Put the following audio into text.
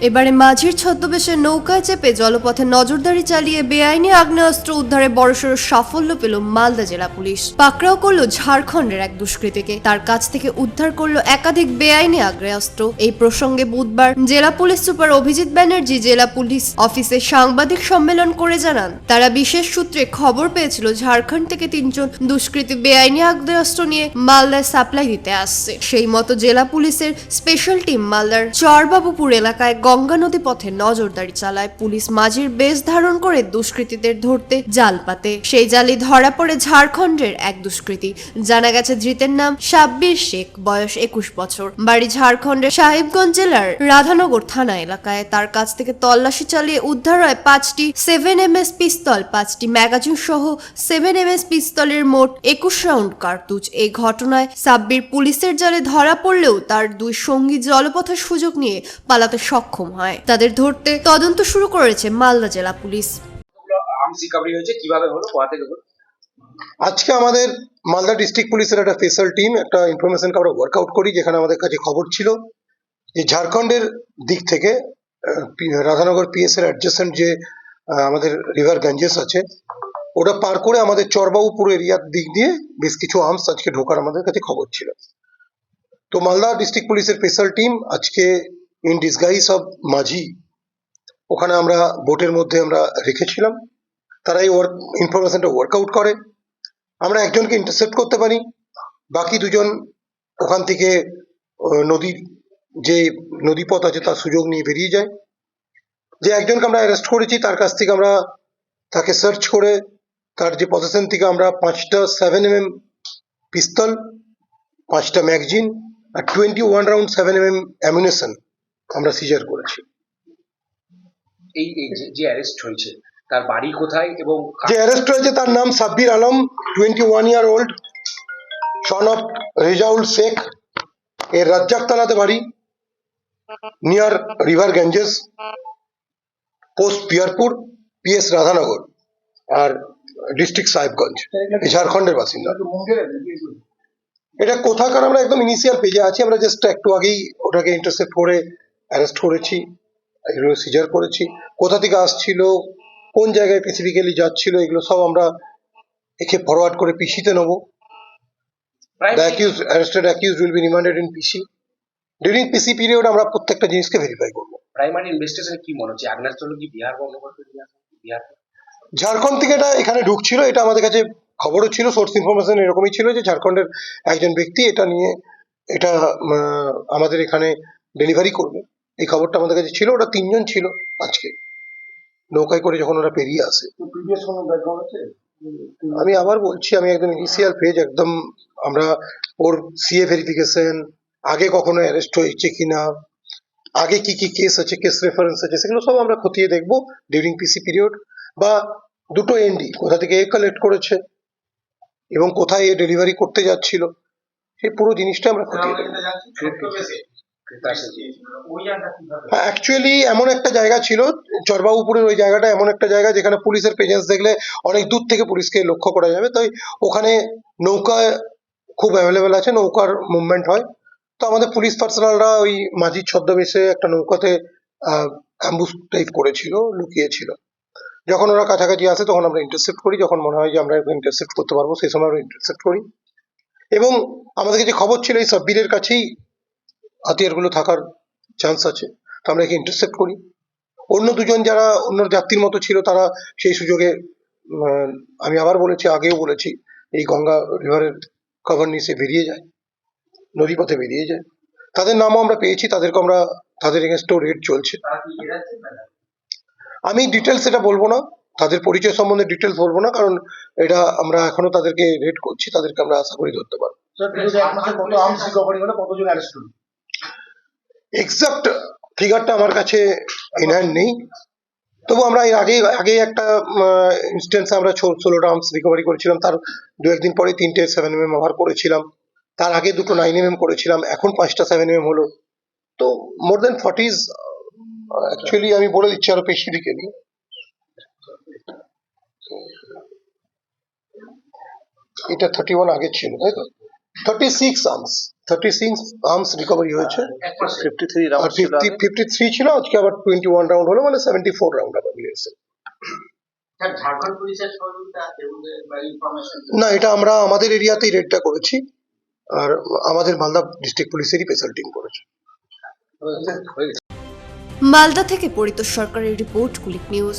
এবারে মাঝির ছদ্মবেশে নৌকায় চেপে জলপথে নজরদারি চালিয়ে বেআইনি আগ্নেয়াস্ত্র উদ্ধারে বড়সড় সাফল্য পেল মালদা জেলা পুলিশ। পাকড়াও করল ঝাড়খণ্ডের এক দুষ্কৃতীকে। তার কাছ থেকে উদ্ধার করল একাধিক বেআইনি আগ্নেয়াস্ত্র। এই প্রসঙ্গে বুধবার জেলা পুলিশ সুপার অভিজিৎ ব্যানার্জি জেলা পুলিশ অফিসে সাংবাদিক সম্মেলন করে জানান। তারা বিশেষ সূত্রে খবর পেয়েছিল, ঝাড়খণ্ড থেকে তিনজন দুষ্কৃতী বেআইনি আগ্নেয়াস্ত্র নিয়ে মালদায় সাপ্লাই দিতে আসছে। সেই মতো জেলা পুলিশের স্পেশাল টিম মালদার চরবাবুপুর এলাকায় গঙ্গা নদী পথে নজরদারি চালায় পুলিশ মাঝির বেশ ধারণ করে দুষ্কৃতীদের ধরতে জাল পাতে। সেই জালে ধরা পড়ে ঝাড়খণ্ডের এক দুষ্কৃতী। জানা গেছে ধৃতের নাম সাব্বির শেখ, বয়স একুশ বছর। বাড়ি ঝাড়খণ্ডের সাহেবগঞ্জ জেলার রাধানগর থানা এলাকায়। তার কাছ থেকে তল্লাশি চালিয়ে উদ্ধার হয় পাঁচটি সেভেন এম এস পিস্তল, পাঁচটি ম্যাগাজিন সহ সেভেন এম এস পিস্তলের মোট একুশ রাউন্ড কার্তুজ। এই ঘটনায় সাব্বির পুলিশের জালে ধরা পড়লেও তার দুই সঙ্গী জলপথের সুযোগ নিয়ে পালাতে সক্ষম হয়। তাদের ধরতে তদন্ত শুরু করেছে মালদা জেলা পুলিশ। আর্মস রিকভারি হয়েছে কীভাবে হলো কোথা থেকে হলো? আজকে আমাদের মালদা ডিস্ট্রিক্ট পুলিশের একটা স্পেশাল টিম একটা ইনফরমেশনকে আমরা ওয়ার্কআউট করি যেখানে আমাদের কাছে খবর ছিল যে ঝাড়খণ্ডের দিক থেকে রাধানগর পিএস এর অ্যাডজাসেন্ট যে আমাদের রিভার গঞ্জেস আছে ওটা পার করে আমাদের চরবাবুপুর এরিয়ার দিক দিয়ে বেশ কিছু আর্মস আজকে ঢোকার আমাদের কাছে খবর ছিল। তো মালদা ডিস্ট্রিক্ট পুলিশের স্পেশাল টিম আজকে ইন ডিসগাইজ অফ মাঝি ওখানে আমরা বোটের মধ্যে আমরা রেখেছিলাম। তারা এই ওয়ার্ক ইনফরমেশনটা ওয়ার্কআউট করে। আমরা একজনকে ইন্টারসেপ্ট করতে পারি। বাকি দুজন ওখান থেকে নদীর যে নদীপথ আছে তার সুযোগ নিয়ে বেরিয়ে যায়। যে একজনকে আমরা অ্যারেস্ট করেছি, তার কাছ থেকে আমরা তাকে সার্চ করে, তার যে পজিশন থেকে আমরা পাঁচটা সেভেন এম এম পিস্তল পাঁচটা ম্যাগজিন আর twenty one round seven M M ammunition আমরা সিজার করেছি। এই যে- অ্যারেস্ট হয়েছে তার বাড়ি কোথায় এবং যে অ্যারেস্ট হয়েছে তার নাম Sabbir Alam twenty one year old son of Rezaul Sheikh. এর রাজ্জাক তালাতে বাড়ি near river Ganges post Piyarpur PS Radhanagar আর ডিস্ট্রিক্ট সাহেবগঞ্জ ঝাড়খণ্ডের বাসিন্দা। এটা কোথাকার আমরা একদম ইনিশিয়াল পেজে আছি আমরা জাস্ট একটু আগেই ওটাকে ইন্টারসেপ্ট করে অ্যারেস্ট করেছি এগুলো সিজার করেছি। কোথা থেকে আসছিল কোন জায়গায় স্পেসিফিক্যালি যাচ্ছিল এগুলো সব আমরা একে ফরওয়ার্ড করে পিসিতে নেব। The accuse arrested accuse will be remanded in PC during PC period আমরা প্রত্যেকটা জিনিসকে ভেরিফাই করব। প্রাইমারি ইনভেস্টিগেশনে কি মনে হচ্ছে? আগ্নেয়াস্ত্র হলো কি বিহার থেকে নিয়ে বিহার ঝাড়খণ্ড থেকে এটা এখানে ঢুকছিল এটা আমাদের কাছে খবরও ছিল সোর্স ইনফরমেশন এরকমই ছিল যে ঝাড়খণ্ডের একজন ব্যক্তি এটা নিয়ে এটা আমাদের এখানে ডেলিভারি করবে। এই খবরটা আমাদের কাছে ছিল ওটা তিনজন ছিল আজকে। নৌকায় করে যখন ওরা পেরিয়ে আসে। আমি আবার বলছি আমি একদম ইনিশিয়াল পেজ একদম আমরা ওর সিএ ভেরিফিকেশন আগে কখনো অ্যারেস্ট হয়েছে কিনা আগে কি কি কেস আছে কেস রেফারেন্স আছে সেগুলো সব আমরা খতিয়ে দেখব ডিউরিং পিসি পিরিয়ড বা দুটো এনডি কোথা থেকে এ কালেক্ট করেছে এবং কোথায় এ ডেলিভারি করতে যাচ্ছিল সেই পুরো জিনিসটা আমরা খতিয়ে দেখব। অ্যাকচুয়ালি এমন একটা জায়গা ছিল চরবাবুপুরের ওই জায়গাটা এমন একটা জায়গা যেখানে পুলিশের প্রেজেন্স দেখলে অনেক দূর থেকে পুলিশকে লক্ষ্য করা যাবে। তাই ওখানে নৌকা খুব অ্যাভেলেবেল আছে, নৌকার মুভমেন্ট হয়। তো আমাদের পুলিশ পার্সোনালরা ওই মাঝির ছদ্মবেশে একটা নৌকাতে অ্যাম্বুস টাইপ করেছিল, লুকিয়েছিল। যখন ওরা কাছাকাছি আসে, তখন আমরা ইন্টারসেপ্ট করি। যখন মনে হয় যে আমরা ইন্টারসেপ্ট করতে পারব, সেই সময় আমরা ইন্টারসেপ্ট করি। এবং আমাদের কাছে খবর ছিল, এই সাব্বিরের কাছেই হাতিয়ারগুলো থাকার চান্স আছে। তো আমরা একে ইন্টারসেপ্ট করি। অন্য দুজন যারা অন্য যাত্রীর মতো ছিল, তারা সেই সুযোগে আমি আবার বলেছি, আগেও বলেছি, এই গঙ্গা রিভারের কভার নিচে বেরিয়ে যায়, নদীপথে বেরিয়ে যায়। তাদের নামও আমরা পেয়েছি তাদেরকে আমরা, তাদের এগেনস্টেও রেড চলছে। আমি ডিটেলস এটা বলব না, তাদের পরিচয় সম্বন্ধে ডিটেলস বলব না, কারণ এটা আমরা এখনও তাদেরকে রেড করছি, তাদেরকে আমরা আশা করি ধরতে পারব। এক্সাক্ট ফিগারটা আমার কাছে ইন হ্যান্ড নেই। তবু আমরা এর আগে আগে একটা ইনস্টেন্স আমরা ষোল- আর্মস রিকভারি করেছিলাম। তার দু একদিন পরে তিনটে সেভেন এম এম ওভার করেছিলাম। তার আগে দুটো নাইন এম এম করেছিলাম। এখন পাঁচটা সেভেন এম এম হলো। তো মোর দেন ফর্টিজ অ্যাকচুয়ালি আমি বলে দিচ্ছি আরও স্পেসিফিক্যালি এটা থার্টি ওয়ান আগে ছিল, তাই তো? Thirty six arms thirty six arms recovery হয়েছে। ফিফটি থ্রি রাউন্ড ছিল ফিফটি ফিফটি থ্রি ছিল আজকে আবার টোয়েন্টি ওয়ান রাউন্ড হলো মানে সেভেন্টি ফোর রাউন্ড আবার মিলিয়েছে না এটা আমরা আমাদের এরিয়াতেই রেডটা করেছি আর আমাদের মালদা ডিস্ট্রিক্ট পুলিশেরই স্পেশাল টিম করেছে মালদা থেকে পরিত সরকারের রিপোর্ট কুলিক নিউজ।